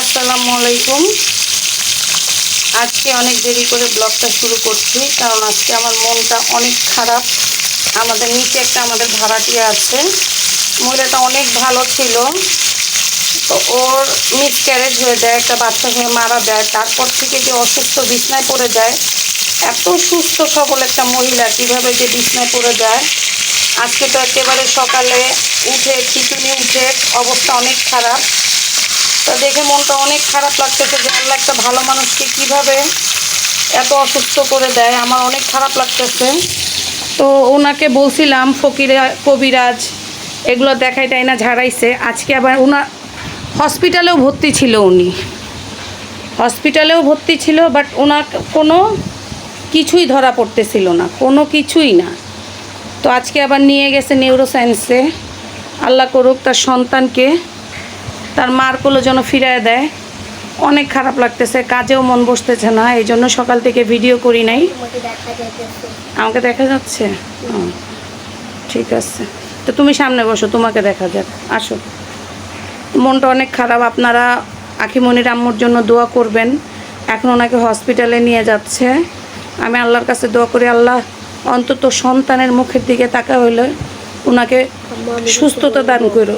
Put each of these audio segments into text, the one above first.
আসসালামু আলাইকুম। আজকে অনেক দেরি করে ব্লগটা শুরু করছি, কারণ আজকে আমার মনটা অনেক খারাপ। আমাদের নিচে একটা আমাদের ভাড়াটিয়া আছে। মহিলাটা অনেক ভালো ছিল। তো ওর মিসক্যারেজ হয়ে যায়, একটা বাচ্চা হয়ে মারা যায়। তারপর থেকে যে অসুস্থ বিছনায় পড়ে যায়, এত সুস্থ সবল একটা মহিলা, কীভাবে যে বিছনায় পড়ে যায়। আজকে তো একেবারে সকালে উঠে খিচুনি উঠে অবস্থা অনেক খারাপ। তা দেখে মনটা অনেক খারাপ লাগতেছে যে আল্লাহ একটা ভালো মানুষকে কীভাবে এত অসুস্থ করে দেয়, আমার অনেক খারাপ লাগতেছে। তো ওনাকে বলছিলাম, ফকিরা, কবিরাজ, এগুলো দেখাই তাই না, ঝাড়াইছে। আজকে আবার ওনার হসপিটালেও ভর্তি ছিল উনি। হসপিটালেও ভর্তি ছিল, বাট ওনার কোনো কিছুই ধরা পড়তেছিল না, কোনো কিছুই না। তো আজকে আবার নিয়ে গেছে নিউরোসায়েন্সে আল্লাহ করুক তার সন্তানকে তার মার কোলো যেন ফিরায় দেয়। অনেক খারাপ লাগতেছে, কাজেও মন বসতেছে না এই জন্য সকাল থেকে ভিডিও করি নাই। আমাকে দেখা যাচ্ছে? ঠিক আছে। তো তুমি সামনে বসো, তোমাকে দেখা যাক। আসো। মনটা অনেক খারাপ, আপনারা আখিমনির আম্মুর জন্য দোয়া করবেন। এখন ওনাকে হসপিটালে নিয়ে যাচ্ছে। আমি আল্লাহর কাছে দোয়া করি, আল্লাহ অন্তত সন্তানের মুখের দিকে তাকা হইলে ওনাকে সুস্থতা দান করো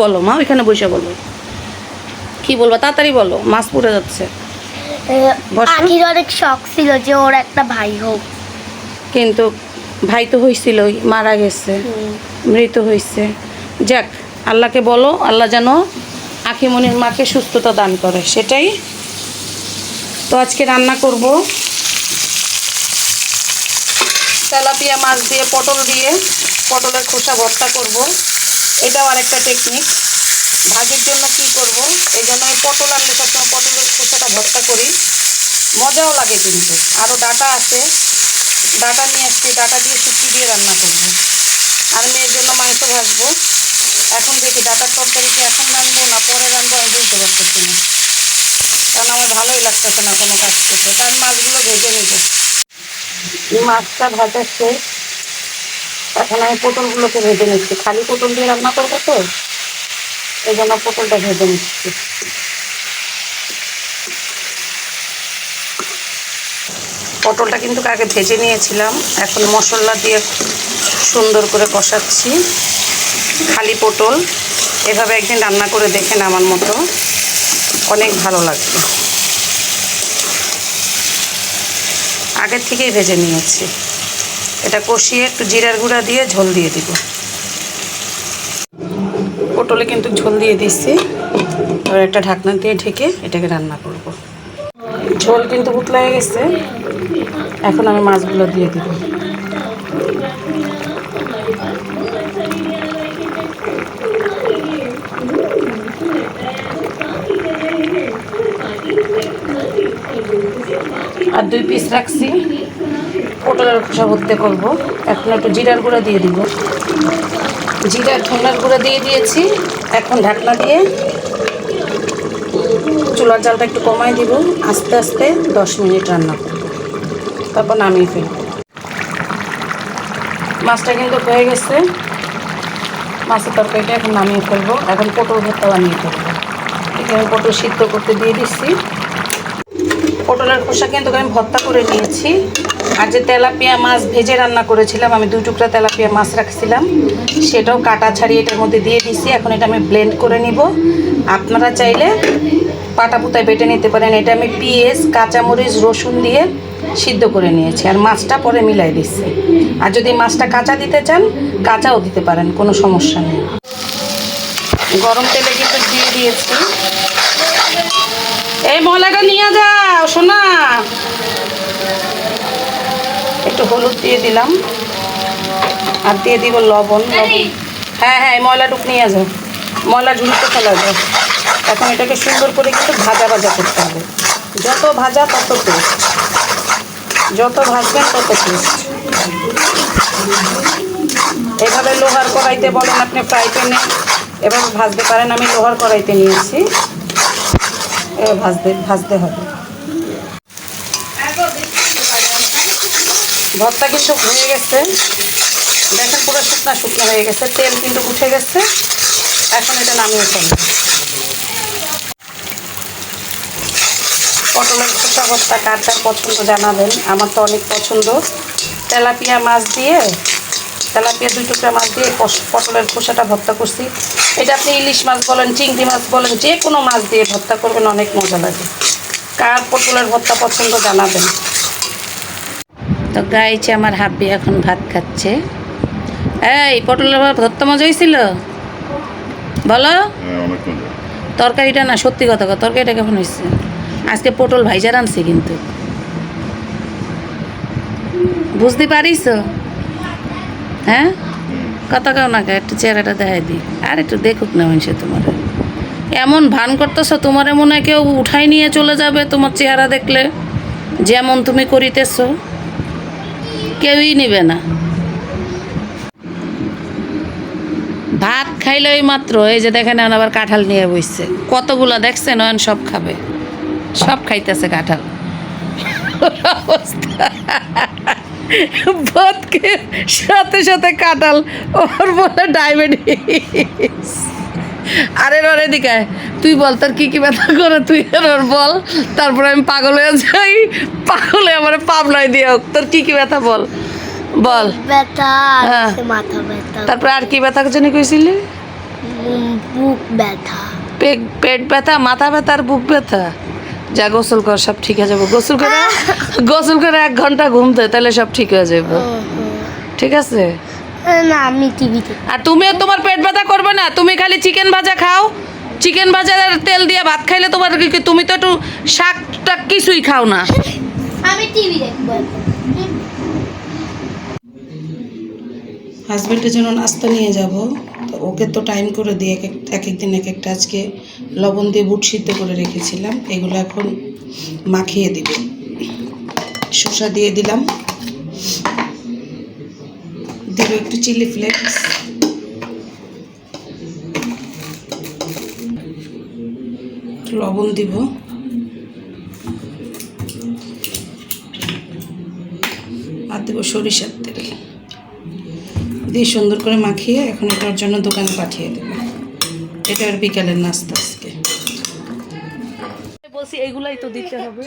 বলো মা ওইখানে বসে বলো। কি বলব তাড়াতাড়ি বলো মাছ পড়ে যাচ্ছে। আখির অনেক শখ ছিল যে ওর একটা ভাই হোক। কিন্তু ভাই তো হয়েছিলই মারা গেছে মৃত হয়েছে যাক আল্লাহকে বলো আল্লাহ যেন আখিমনির মাকে সুস্থতা দান করে সেটাই তো আজকে রান্না করব। তেলাপিয়া মাছ দিয়ে পটল দিয়ে পটলের খোসা ভর্তা করব। এটাও আরেকটা টেকনিক ভাজির জন্য কি করব? এই জন্য আমি পটল আনলে সবসময় পটলের খোসাটা ভর্তা করি। মজাও লাগে কিন্তু। আরও ডাটা আছে। ডাটা নিয়ে এসছি ডাটা দিয়ে শুকি দিয়ে রান্না করব। আর মেয়ের জন্য মাংস ভাজবো। এখন দেখি ডাটার তরকারি কি এখন রানবো না? পরে রানবো আমি বুঝতে পারতেছি না। কারণ আমার ভালোই লাগতেছে না কোনো কাজ করতে কারণ মাছগুলো ভেজে নিতে। মাছটা ভাজা শেষ। এখন আমি পটলগুলোকে ভেজে নিচ্ছি। খালি পটল দিয়ে রান্না করব তো, এই জন্য পটলটা ভেজে নিচ্ছি। পটলটা কিন্তু আগে ভেজে নিয়েছিলাম, এখন মশলা দিয়ে সুন্দর করে কষাচ্ছি। খালি পটল, এভাবে একদিন রান্না করে দেখেন আমার মতো, অনেক ভালো লাগবে আগের থেকেই ভেজে নিয়েছি। এটা কষিয়ে একটু জিরার গুঁড়া দিয়ে ঝোল দিয়ে দিব। পটলে কিন্তু ঝোল দিয়ে দিচ্ছি। এবার একটা ঢাকনা দিয়ে ঢেকে এটাকে রান্না করব। ঝোল কিন্তু উতলাই গেছে। এখন আমি মাছগুলো দিয়ে দিব। আর দুই পিস রাখছি। খোসা ভর্তি করব। এখন একটু জিরার গুঁড়া দিয়ে দিব। জিরার ধনার গুঁড়া দিয়ে দিয়েছি। এখন ঢাকনা দিয়ে চুলার জালটা একটু কমাই দিব। আস্তে আস্তে দশ মিনিট রান্না করব। তারপর নামিয়ে ফেলব। মাছটা কিন্তু হয়ে গেছে। মাছের তরকারিটা এখন নামিয়ে ফেলব। এখন পটল ভর্তা বানিয়ে ফেলব। এখানে পটল সিদ্ধ করতে দিয়ে দিচ্ছি। পটলের খোসা কিন্তু আমি ভর্তা করে নিয়েছি। আর যে তেলাপিয়া মাছ ভেজে রান্না করেছিলাম, আমি দুই টুকরা তেলাপিয়া মাছ রাখছিলাম। সেটাও কাটা ছাড়িয়ে এটার মধ্যে দিয়ে দিছি। এখন এটা আমি ব্লেন্ড করে নিব। আপনারা চাইলে পাটা পুতায় বেটে নিতে পারেন। এটা আমি পেঁয়াজ, কাঁচামরিচ, রসুন দিয়ে সিদ্ধ করে নিয়েছি। আর মাছটা পরে মিলাই দিচ্ছি। আর যদি মাছটা কাঁচা দিতে চান, কাঁচাও দিতে পারেন, কোনো সমস্যা নেই। গরম তেলে কিন্তু দিয়ে দিয়েছি। এই মলাটা নিয়ে যাও শোনা একটু হলুদ দিয়ে দিলাম। আর দিয়ে দিব লবণ লবণ। হ্যাঁ হ্যাঁ ময়লা ময়লাটুক নিয়ে যাও ময়লা ঝুলতে ফেলা যাও এখন এটাকে সুন্দর করে কিন্তু ভাজা ভাজা করতে হবে। যত ভাজা তত টেস্ট যত ভাজবেন তত টেস্ট এভাবে লোহার কড়াইতে বলেন আপনি ফ্রাই প্যানে। এভাবে ভাজতে পারেন আমি লোহার কড়াইতে নিয়েছি। এভাবে ভাজতে ভাজতে হবে। ভর্তা কিন্তু হয়ে গেছে? দেখেন, পুরো শুকনা শুকনো হয়ে গেছে, তেল কিন্তু উঠে গেছে। এখন এটা নামিয়ে ফেলব। পটলের খোসা ভর্তা কার কার পছন্দ জানাবেন? আমার তো অনেক পছন্দ। তেলাপিয়া মাছ দিয়ে, তেলাপিয়া দুই টুকরা মাছ দিয়ে পটলের খোসাটা ভর্তা করছি। এটা আপনি ইলিশ মাছ বলেন, চিংড়ি মাছ বলেন, যে কোনো মাছ দিয়ে ভর্তা করবেন, অনেক মজা লাগে। কার পটলের ভর্তা পছন্দ জানাবেন? তো গাইছে আমার হাব্বি এখন ভাত খাচ্ছে। এই পটলের ভর্তা মজা হয়েছিল বলো। হ্যাঁ তরকারিটা না সত্যি কথা কথা তরকারিটা কেমন হয়েছে আজকে পটল ভাইজা রানছি কিন্তু। বুঝতে পারিস হ্যাঁ? কথা কাও না একটু চেহারাটা দেখাই দি আর একটু দেখুক না মানুষে তোমার। এমন ভান করতেছো তোমার মনে কেউ উঠাই নিয়ে চলে যাবে তোমার চেহারা দেখলে। যেমন তুমি করিতেছো। কেউই নেবে না। ভাত খাইলে ওই মাত্র, এই যে দেখেন আবার কাঁঠাল নিয়ে বসছে কতগুলো দেখছেন ওন সব খাবে। সব খাইতেছে কাঁঠাল। সাথে সাথে কাঁঠাল, ওর বলে ডায়াবেটিস। আরে ওর এদিকে তুই বল তোর কি কি ব্যথা করে? তুই ওর বল। তারপরে আমি পাগল হয়ে যাই। পাগলে আমার পাবনায় দিয়ে হোক। তোর কি কি ব্যথা বল? বল। ব্যথা হ্যাঁ। মাথা ব্যথা। তারপরে আর কি ব্যথা জানি কইছিলি? বুক ব্যথা। পেট পেট ব্যথা মাথা ব্যথা আর বুক ব্যথা? যা গোসল কর সব ঠিক হয়ে যাবে। গোসল করে গোসল করে এক ঘণ্টা ঘুমতে তাহলে সব ঠিক হয়ে যাবে ঠিক আছে? না আমি টিভিতে আর তুমিও তোমার পেট ব্যথা করবে না? তুমি খালি চিকেন ভাজা খাও। চিকেন ভাজা আর তেল দিয়ে ভাত খাইলে তোমার কি- তুমি তো একটু শাক টাক কিছুই খাও না। আমি টিভি দেখব হাজব্যান্ডের জন্য নাস্তা নিয়ে যাব। তো ওকে তো টাইম করে দিয়ে এক এক এক এক দিন এক একটা আজকে লবণ দিয়ে বুট সিদ্ধ করে রেখেছিলাম। এগুলো এখন মাখিয়ে দিব। শসা দিয়ে দিলাম। একটু চিলি ফ্লেক্স। লবণ দিব। আর দেবো সরিষার তেল। দিয়ে সুন্দর করে মাখিয়ে এখন এটার জন্য দোকানে পাঠিয়ে দেবো। এটা আর বিকালের নাস্তা আজকে। বলছি এগুলাই তো দিতে হবে।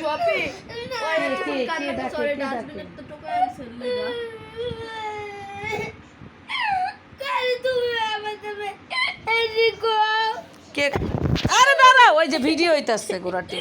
কে আরে দাঁড়া ওই যে ভিডিও হইতাছে গোড়াটি।